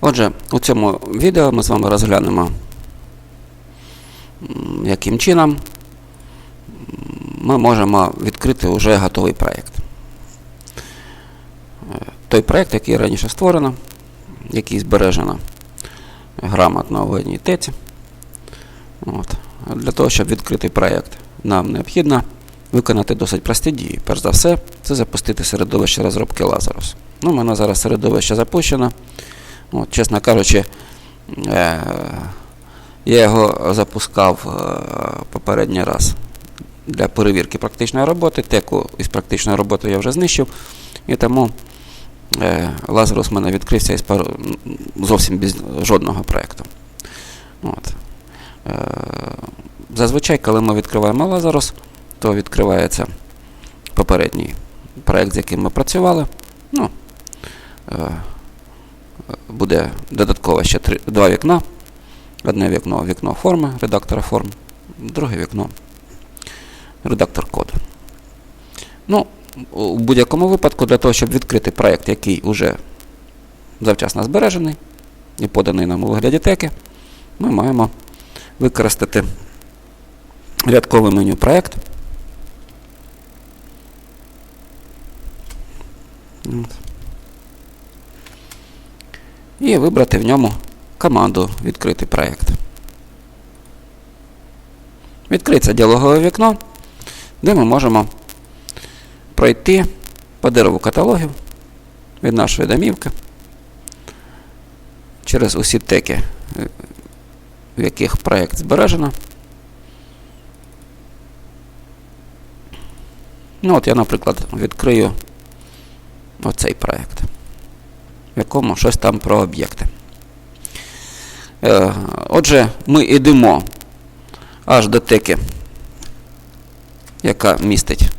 Отже, у цьому відео ми з вами розглянемо, яким чином ми можемо відкрити вже готовий проєкт. Е, Той проєкт, який раніше створено, який збережено грамотно в одній теці. От. Для того, щоб відкрити проєкт, нам необхідно виконати досить прості дії. Перш за все, це запустити середовище розробки Lazarus. Ну, у мене зараз середовище запущено. От, чесно кажучи, е- я його запускав е- попередній раз для перевірки практичної роботи. Теку із практичної роботи я вже знищив, і тому е- Lazarus в мене відкрився із пар... зовсім без жодного проєкту. От. Зазвичай, коли ми відкриваємо Lazarus, то відкривається попередній проєкт, з яким ми працювали. Ну, буде додатково ще три, два вікна. Одне вікно вікно форми, редактора форм, друге вікно редактор коду. Ну, у будь-якому випадку, для того, щоб відкрити проєкт, який вже завчасно збережений і поданий нам у вигляді теки, ми маємо використати рядкове меню проєкт. От. І вибрати в ньому команду Відкрити проєкт. Відкриться діалогове вікно, де ми можемо пройти по дереву каталогів від нашої домівки через усі теки, в яких проєкт збережено. Ну от я, наприклад, відкрию оцей проєкт, в якому щось там про об'єкти. Е, Отже, ми йдемо аж до теки, яка містить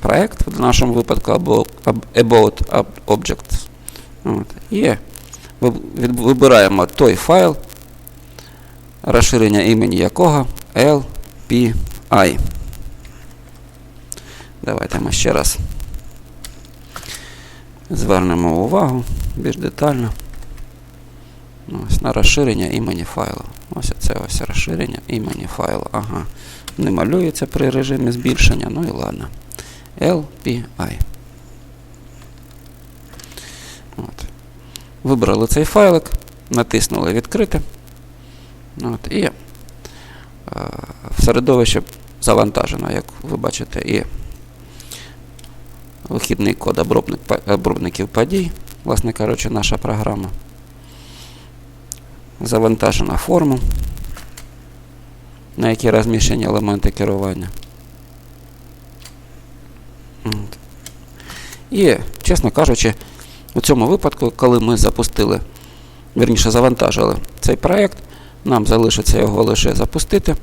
проєкт, в нашому випадку About Ab- Objects. От. І вибираємо той файл, розширення імені якого LPI. Давайте ми ще раз звернемо увагу більш детально. Ось на розширення імені файлу. Ось це ось розширення імені файлу. Ага. Не малюється при режимі збільшення. Ну і ладно. LPI. От. Вибрали цей файлик, натиснули відкрити. От, і е, в середовище завантажено, як ви бачите, і вихідний код обробник, обробників подій. Власне кажучи, наша програма. Завантажена форма, на якій розміщені елементи керування. І, чесно кажучи, у цьому випадку, коли ми запустили, верніше завантажили цей проєкт, нам залишиться його лише запустити,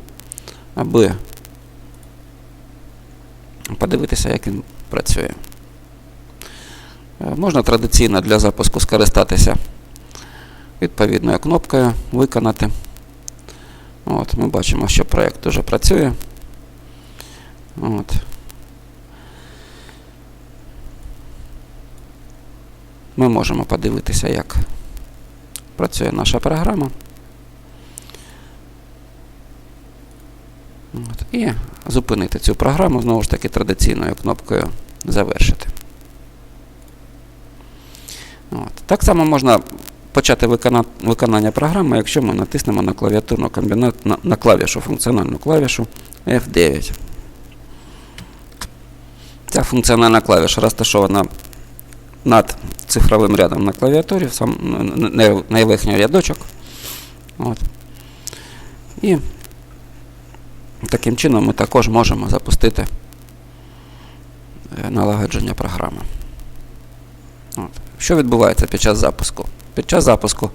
аби подивитися, як він працює. Е, Можна традиційно для запуску скористатися відповідною кнопкою Виконати. От, Ми бачимо, що проєкт вже працює. От. Ми можемо подивитися, як працює наша програма. От. І зупинити цю програму знову ж таки традиційною кнопкою Завершити. От. Так само можна почати викона- виконання програми, якщо ми натиснемо на клавіатурну комбінат, на, на клавішу, функціональну клавішу F9. Ця функціональна клавіша розташована над цифровим рядом на клавіатурі, сам найверхній рядочок. От. І таким чином ми також можемо запустити е, налагодження програми. От. Що відбувається під час запуску? Під час запуску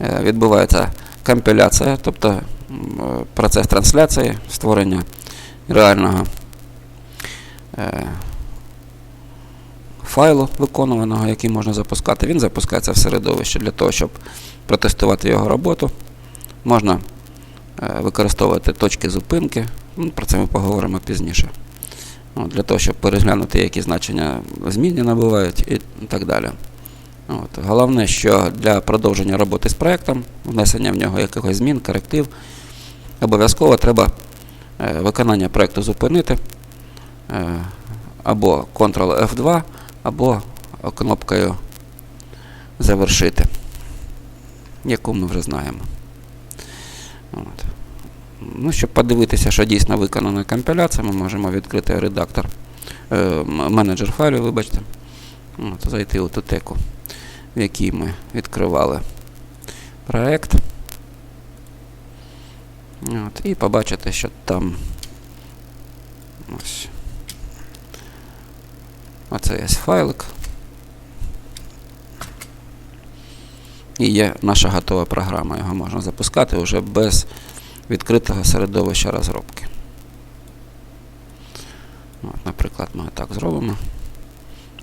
е, відбувається компіляція, тобто процес трансляції, створення реального е, файлу виконуваного, який можна запускати. Він запускається в середовище для того, щоб протестувати його роботу. Можна е, використовувати точки зупинки. Про це ми поговоримо пізніше. От, для того, щоб переглянути, які значення змінні набувають і так далі. От. Головне, що для продовження роботи з проєктом, внесення в нього якихось змін, коректив, обов'язково треба е, виконання проєкту зупинити е, або Ctrl F2, або кнопкою завершити, яку ми вже знаємо. От. Ну, щоб подивитися, що дійсно виконана компіляція, ми можемо відкрити редактор, е, менеджер файлів, вибачте, От, зайти у ту теку, в якій ми відкривали проект. От, і побачити, що там ось. Оце є файлик. І є наша готова програма. Його можна запускати вже без відкритого середовища розробки. От, наприклад, ми так зробимо.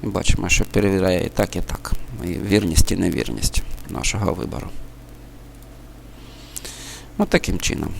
І бачимо, що перевіряє і так, і так. І вірність і невірність нашого вибору. От таким чином.